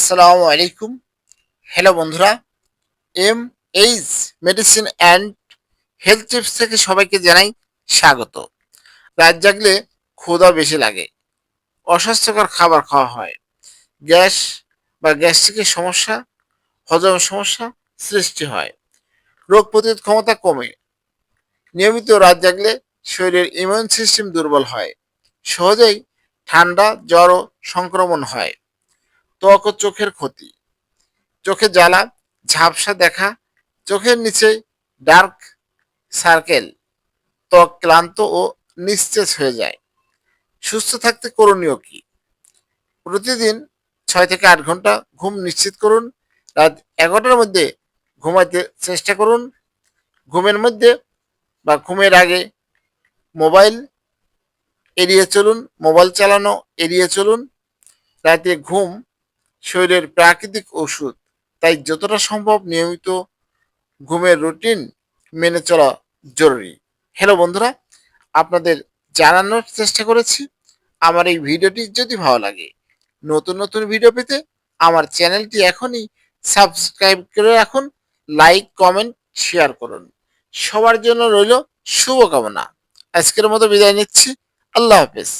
আসসালামু আলাইকুম। হ্যালো বন্ধুরা M H medicine and health tips থেকে সবাইকে জানাই স্বাগত। রাত জাগলে ক্ষুধা বেশি লাগে, অস্বাস্থ্যকর খাবার খাওয়া হয়। গ্যাস বা গ্যাস্ট্রিকের সমস্যা, হজম সমস্যা সৃষ্টি হয়। রোগ প্রতিরোধ ক্ষমতা কমে। নিয়মিত রাত জাগলে শরীরের ইমিউন সিস্টেম দুর্বল হয়। সহজেই ঠান্ডা, জ্বর ও সংক্রমণ হয়। ত্বক ও চোখের ক্ষতি। চোখে জ্বালা, ঝাপসা দেখা, চোখের নিচে ডার্ক সার্কেল, ত্বক ক্লান্ত ও নিস্তেজ হয়ে যায়। সুস্থ থাকতে করণীয় কি? প্রতিদিন ছয় থেকে আট ঘণ্টা ঘুম নিশ্চিত করুন। রাত এগারোটার মধ্যে ঘুমাতে চেষ্টা করুন। ঘুমের মধ্যে বা ঘুমের আগে মোবাইল এড়িয়ে চলুন, মোবাইল চালানো এড়িয়ে চলুন। রাতে ঘুম শরীরের প্রাকৃতিক ওষুধ। তাই যতটা সম্ভব নিয়মিত ঘুমের রুটিন মেনে চলা জরুরি। হ্যালো বন্ধুরা, আপনাদের জানানোর চেষ্টা করেছি, আমার এই ভিডিওটি যদি ভালো লাগে, নতুন নতুন ভিডিও পেতে আমার চ্যানেলটি এখনই সাবস্ক্রাইব করে রাখুন, লাইক, কমেন্ট, শেয়ার করুন। সবার জন্য রইল শুভকামনা। আজকের মতো বিদায় নিচ্ছি, আল্লাহ হাফেজ।